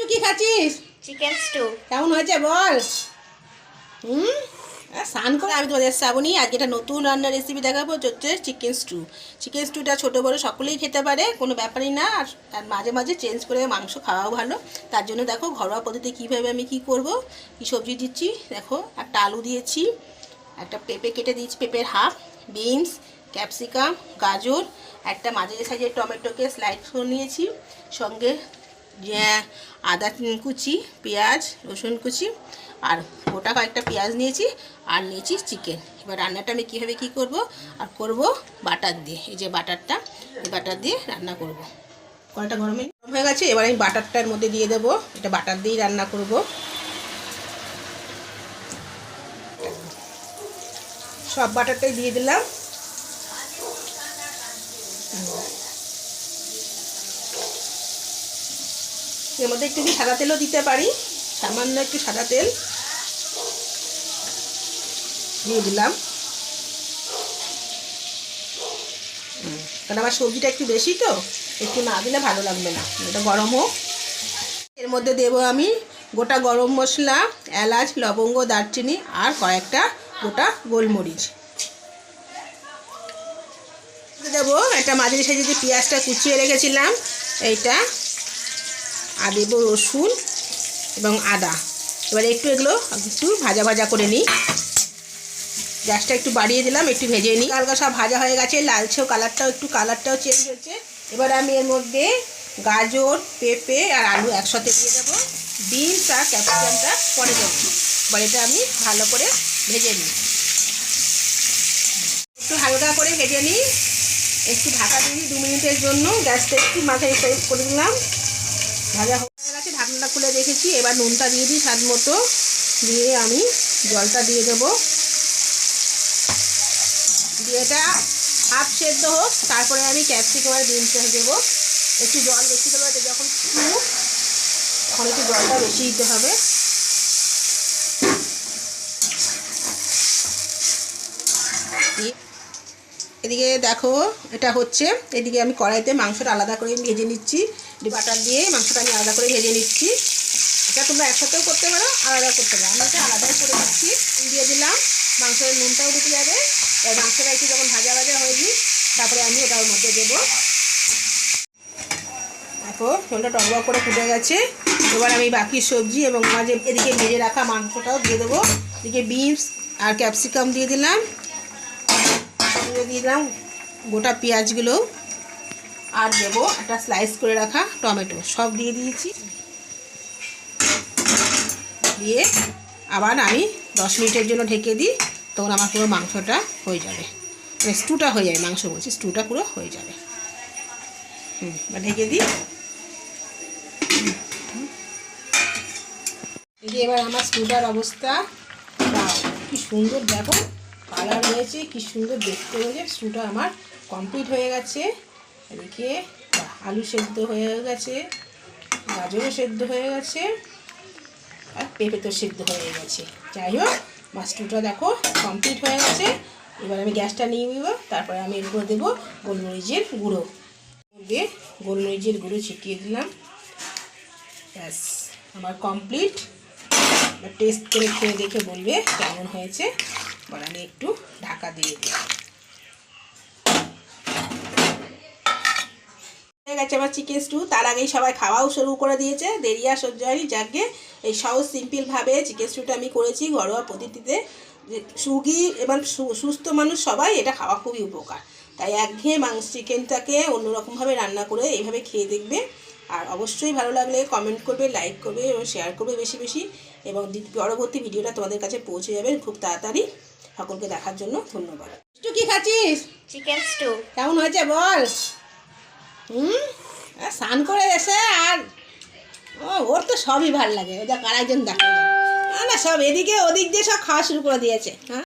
তুই কি খাচ্ছিস? চিকেন স্টু কেমন হয়েছে বল? হুম? স্নান করে আমি তোমাদের শ্রাবণী আজকে একটা নতুন রান্নার রেসিপি দেখাবো হচ্ছে চিকেন স্টু চিকেন স্টুটা ছোটো বড়ো সকলেই খেতে পারে কোনো ব্যাপারই না আর মাঝে মাঝে চেঞ্জ করে মাংস খাওয়াও ভালো। তার জন্য দেখো ঘরোয়া পদ্ধতিতে কীভাবে আমি কি করব কি সবজি দিচ্ছি দেখো একটা আলু দিয়েছি একটা পেঁপে কেটে দিয়েছি পেঁপের হাফ বিনস ক্যাপসিকাম গাজর একটা মাঝারি সাইজের টমেটোকে স্লাইড করে নিয়েছি সঙ্গে আদা কুচি, পেঁয়াজ, রসুন কুচি আর গোটা কয়েকটা পেঁয়াজ নিয়েছি আর নিয়েছি চিকেন। এবার রান্নাটা আমি কীভাবে কী করব? আর করব বাটার দিয়ে। এই যে বাটারটা বাটার দিয়ে রান্না করব। কয়টা গরমে গরম হয়ে গেছে, এবার আমি বাটারটার মধ্যে দিয়ে দেব। এটা বাটার দিয়েই রান্না করব। সব বাটারটাই দিয়ে দিলাম। এর মধ্যে একটু সাদা তেলও দিতে পারি। সামান্য একটু সাদা তেল দিয়ে দিলাম। কারণ আমার সবজিটা একটু বেশি তো, একটু না দিলে ভালো লাগবে না, এটা গরম হোক। এর মধ্যে দেব আমি গোটা গরম মশলা, এলাচ, লবঙ্গ, দারচিনি আর কয়েকটা গোটা গোলমরিচ। দেবো একটা মাঝারি সাইজে যে পেঁয়াজটা কুচিয়ে রেখেছিলাম, এইটা আর দেবো রসুন এবং আদা। এবার একটু এগুলো একটু ভাজা ভাজা করে নিই। গ্যাসটা একটু বাড়িয়ে দিলাম, একটু ভেজে নিই। হালকা সব ভাজা হয়ে গেছে লালছেও কালারটাও, একটু কালারটাও চেঞ্জ হয়েছে। এবার আমি এর মধ্যে গাজর, পেঁপে আর আলু একসাথে দিয়ে দেবো। বিনস আর ক্যাপসিকামটা পরে দেবো। এবার এটা আমি ভালো করে ভেজে নিই। একটু হালকা করে ভেজে নিই। একটু ঢাকা দিয়ে দু মিনিটের জন্য গ্যাসটা একটু মাথায় করে দিলাম ভাজা হয়ে গেছে, ঢাকনাটা খুলে রেখেছি। এবার নুনটা দিয়ে দিই, স্বাদ মতো। দিয়ে আমি জলটা দিয়ে দেবো। দিয়ে এটা হাফ সেদ্ধ হোক, তারপরে আমি ক্যাপসিকাম আর বিনসটা দেবো। একটু জল বেশি দেবো যখন তখন একটু জলটা বেশি দিতে হবে। এদিকে দেখো, এটা হচ্ছে, এদিকে আমি কড়াইতে মাংসটা আলাদা করে ভেজে নিচ্ছি। বাটার দিয়ে মাংসটা আমি আলাদা করে ভেজে নিচ্ছি। এটা তোমরা একসাথেও করতে পারো আলাদা করতে পারো। আমি এটা আলাদাই করে দিচ্ছি দিয়ে দিলাম, মাংসের নুনটাও ঢুকে যাবে। এবার মাংসটা একটু যখন ভাজা ভাজা হয়ে যাই তারপরে আমি ওটার মধ্যে দেবো। দেখো, ঝোলটা টকবক করে ফুটে গেছে। এবার আমি বাকি সবজি এবং মাঝে এদিকে ভেজে রাখা মাংসটাও দিয়ে দেবো। এদিকে বিনস আর ক্যাপসিকাম দিয়ে দিলাম। দিয়ে দিলাম গোটা পেঁয়াজগুলো আর দেবো একটা স্লাইস করে রাখা টমেটো, সব দিয়ে দিয়েছি। দিয়ে আবার আমি দশ মিনিটের জন্য ঢেকে দিই, তখন আমার পুরো মাংসটা হয়ে যাবে। মানে স্টুটা হয়ে যাবে, মাংস বলছি স্টুটা পুরো হয়ে যাবে। হুম ঢেকে দিই। এবার আমার স্টুটার অবস্থা কি সুন্দর দেখো। কালার হয়েছে, কি সুন্দর দেখতে হয়েছে স্টুটা আমার কমপ্লিট হয়ে গেছে। এদিকে আলু সেদ্ধ হয়ে গেছে, গাজরও সেদ্ধ হয়ে গেছে, আর পেঁপে তো সেদ্ধ হয়ে গেছে। যাই হোক, মাছটুটা দেখো কমপ্লিট হয়ে গেছে। এবার আমি গ্যাসটা নিয়ে নিব, তারপরে আমি এর উপর দেবো গোলমরিচের গুঁড়ো। দিয়ে গোলমরিচের গুঁড়ো ছিটিয়ে দিলাম। ব্যাস, আমার কমপ্লিট টেস্ট করে খেয়ে দেখে বলবে কেমন হয়েছে। এবার আমি একটু ঢাকা দিয়ে দিই হয়ে গেছে আমার চিকেন স্টু তার আগেই সবাই খাওয়াও শুরু করে দিয়েছে। দেরি আর সহ্য যাকে এই সহজ সিম্পলভাবে চিকেন স্টুটা আমি করেছি ঘরোয়া পদ্ধতিতে। সুগি এবার সু- সুস্থ মানুষ সবাই এটা খাওয়া খুবই উপকার। তাই একঘেয়ে মাংস চিকেনটাকে অন্যরকমভাবে রান্না করে এইভাবে খেয়ে দেখবে। আর অবশ্যই ভালো লাগলে কমেন্ট করবে লাইক করবে এবং শেয়ার করবে বেশি বেশি। এবং পরবর্তী ভিডিওটা তোমাদের কাছে পৌঁছে যাবে খুব তাড়াতাড়ি। সকলকে দেখার জন্য ধন্যবাদ। তুই কি খাচ্ছিস? চিকেন স্টু কেমন হয়েছে বল? হুম? স্নান করে এসে আর ও ওর তো সবই ভালো লাগে। ওটা কার আরেকজন দেখে না সব এদিকে ওদিক দিয়ে সব খাওয়া শুরু করে দিয়েছে। হ্যাঁ?